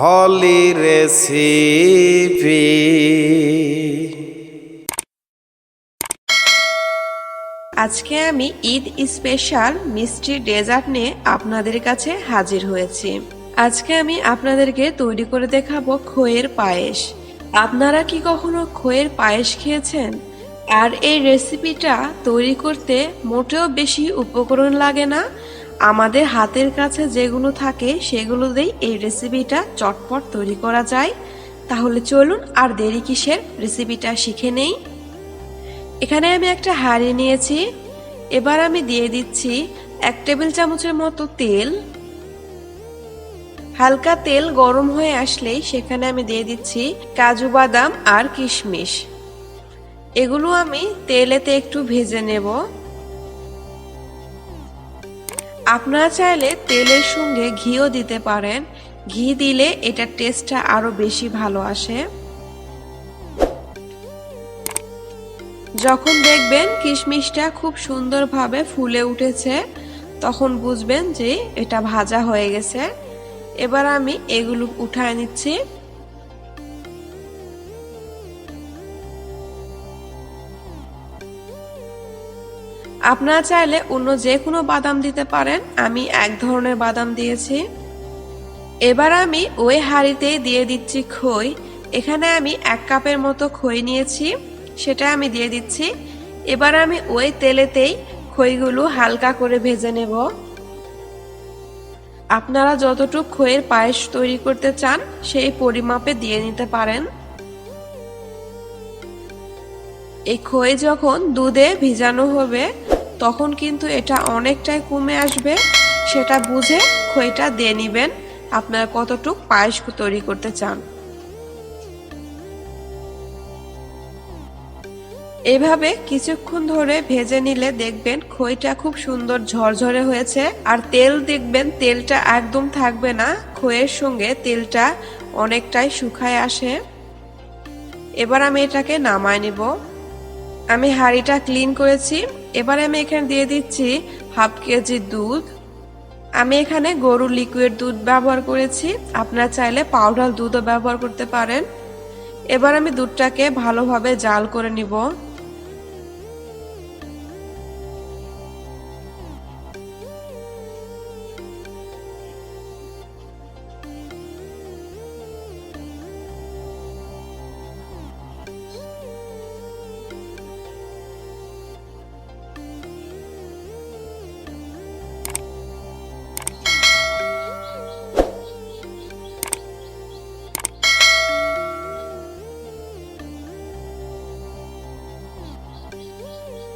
হলি recipe. আজকে আমি Eid special মিষ্টি ডেজার্ট নিয়ে আপনাদের কাছে হাজির হয়েছি। আজকে আমি আপনাদেরকে তৈরি করে দেখাবো খইয়ের পায়েস। আপনারা কি কখনো খইয়ের পায়েস খেয়েছেন? আর এই রেসিপিটা তৈরি করতে মোটেও বেশি উপকরণ লাগে না আমাদের হাতের কাছে যেগুলো থাকে, সেগুলো দিয়েই এই রেসিপিটা চটপট তৈরি করা যায়। তাহলে চলুন আর দেরি কিসের? রেসিপিটা শিখে নেই। এখানে আমি একটা হাঁড়ি নিয়েছি। এবার আমি দিয়ে দিচ্ছি এক টেবিল চামচের মতো তেল। হালকা তেল গরম হয়ে আসলেই সেখানে আমি দিয়ে দিচ্ছি কাজু বাদাম আর কিশমিশ। এগুলো আমি তেলেতে একটু ভেজে নেব। আপনারা চাইলে তেলের সঙ্গে ঘিও দিতে পারেন। ঘি দিলে এটার টেস্টটা আরও বেশি ভালো আসে। যখন দেখবেন কিশমিশটা খুব সুন্দরভাবে ফুলে উঠেছে, তখন বুঝবেন যে এটা ভাজা হয়ে গেছে। এবার আমি এগুলো উঠায় নিচ্ছি। আপনারা চাইলে অন্য যে কোনো বাদাম দিতে পারেন। আমি এক ধরনের বাদাম দিয়েছি। এবার আমি ওই হাঁড়িতেই দিয়ে দিচ্ছি খই। এখানে আমি এক কাপের মতো খই নিয়েছি, সেটা আমি দিয়ে দিচ্ছি। এবার আমি ওই তেলেতেই খইগুলো হালকা করে ভেজে নেব। আপনারা যতটুকু খইয়ের পায়েস তৈরি করতে চান, সেই পরিমাপে দিয়ে নিতে পারেন। এই খই যখন দুধে ভিজানো হবে, তখন কিন্তু এটা অনেকটাই কমে আসবে। সেটা বুঝে খইটা দিয়ে নেবেন। আপনারা কতটুক পায়েস তৈরি করতে চান। এভাবে কিছুক্ষণ ধরে ভেজে নিলে দেখবেন খইটা খুব সুন্দর ঝরঝরে হয়েছে। আর তেল দেখবেন তেলটা একদম থাকবে না। খইয়ের সঙ্গে তেলটা অনেকটাই শুকায় আসে। এবার আমি এটাকে নামায় নিব। আমি হাঁড়িটা ক্লিন করেছি। এবারে আমি এখানে দিয়ে দিচ্ছি হাফ কেজি দুধ। আমি এখানে গরুর লিকুইড দুধ ব্যবহার করেছি। আপনারা চাইলে পাউডার দুধও ব্যবহার করতে পারেন। এবার আমি দুধটাকে ভালোভাবে জাল করে নিব।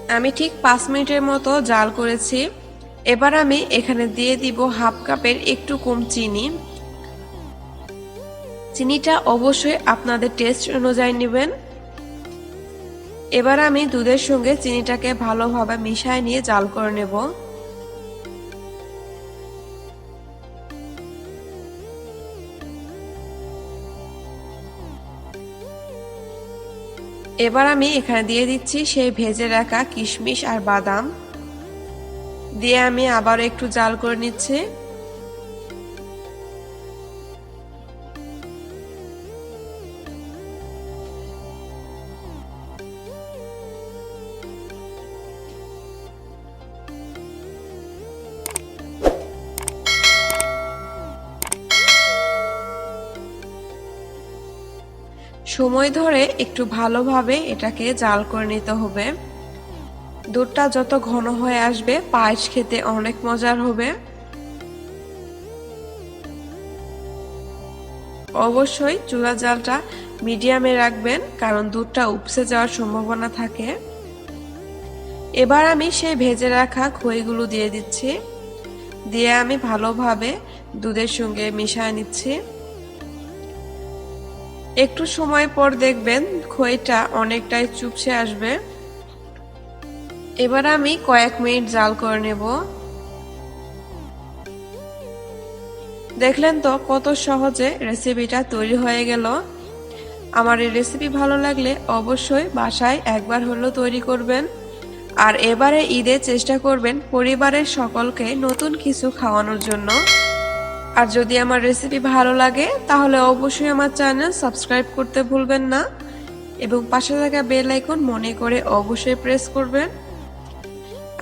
আমি ঠিক পাঁচ মিনিটের মতো জাল করেছি। এবার আমি এখানে দিয়ে দিব হাফ কাপের একটু কম চিনি। চিনিটা অবশ্যই আপনাদের টেস্ট অনুযায়ী নেবেন। এবার আমি দুধের সঙ্গে চিনিটাকে ভালোভাবে মিশায় নিয়ে জাল করে নেব। এবার আমি এখানে দিয়ে দিচ্ছি সেই ভেজে রাখা কিশমিশ আর বাদাম। দিয়ে আমি আবার একটু জাল করে নিচ্ছি। সময় ধরে একটু ভালোভাবে এটাকে জাল করে নিতে হবে। দুধটা যত ঘন হয়ে আসবে, পায়েস খেতে অনেক মজার হবে। অবশ্যই চুলা জালটা মিডিয়ামে রাখবেন, কারণ দুধটা উপসে যাওয়ার সম্ভাবনা থাকে। এবার আমি সেই ভেজে রাখা খইগুলো দিয়ে দিচ্ছি। দিয়ে আমি ভালোভাবে দুধের সঙ্গে মিশিয়ে নিচ্ছি। একটু সময় পর দেখবেন খইটা অনেকটাই চুপসে আসবে। এবার আমি কয়েক মিনিট জাল করে নেব। দেখলেন তো কত সহজে রেসিপিটা তৈরি হয়ে গেল। আমার এই রেসিপি ভালো লাগলে অবশ্যই বাসায় একবার হলেও তৈরি করবেন। আর এবারে ঈদে চেষ্টা করবেন পরিবারের সকলকে নতুন কিছু খাওয়ানোর জন্য। আর যদি আমার রেসিপি ভালো লাগে, তাহলে অবশ্যই আমার চ্যানেল সাবস্ক্রাইব করতে ভুলবেন না এবং পাশে থাকা বেল আইকন মনে করে অবশ্যই প্রেস করবেন।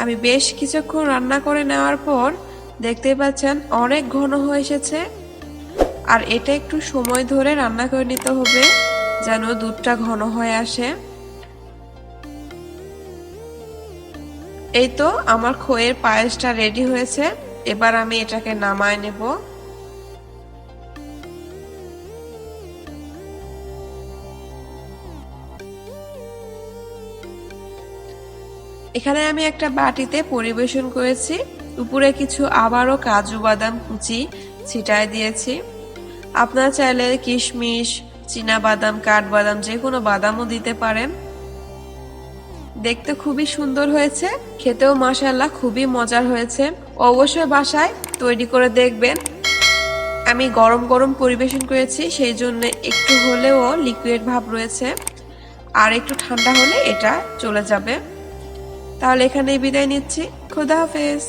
আমি বেশ কিছুক্ষণ রান্না করে নেওয়ার পর দেখতে পাচ্ছেন অনেক ঘন হয়ে এসেছে। আর এটা একটু সময় ধরে রান্না করে নিতে হবে, যেন দুধটা ঘন হয়ে আসে। এই তো আমার খইয়ের পায়েসটা রেডি হয়েছে, এবার আমি এটাকে নামায় নেব। এখানে আমি একটা বাটিতে পরিবেশন করেছি। উপরে কিছু আবারও কাজু বাদাম কুচি ছিটায় দিয়েছি। আপনারা চাইলে কিশমিশ চীনা বাদাম কাঠবাদাম যে কোনো বাদামও দিতে পারেন। দেখতে খুবই সুন্দর হয়েছে। খেতেও মাসাল্লাহ খুবই মজার হয়েছে। অবশ্যই বাসায় তৈরি করে দেখবেন। আমি গরম গরম পরিবেশন করেছি, সেই জন্য একটু হলেও লিকুইড ভাব রয়েছে। আর একটু ঠান্ডা হলে এটা চলে যাবে। তাহলে এখানেই বিদায় নিচ্ছি। খোদা হাফেজ।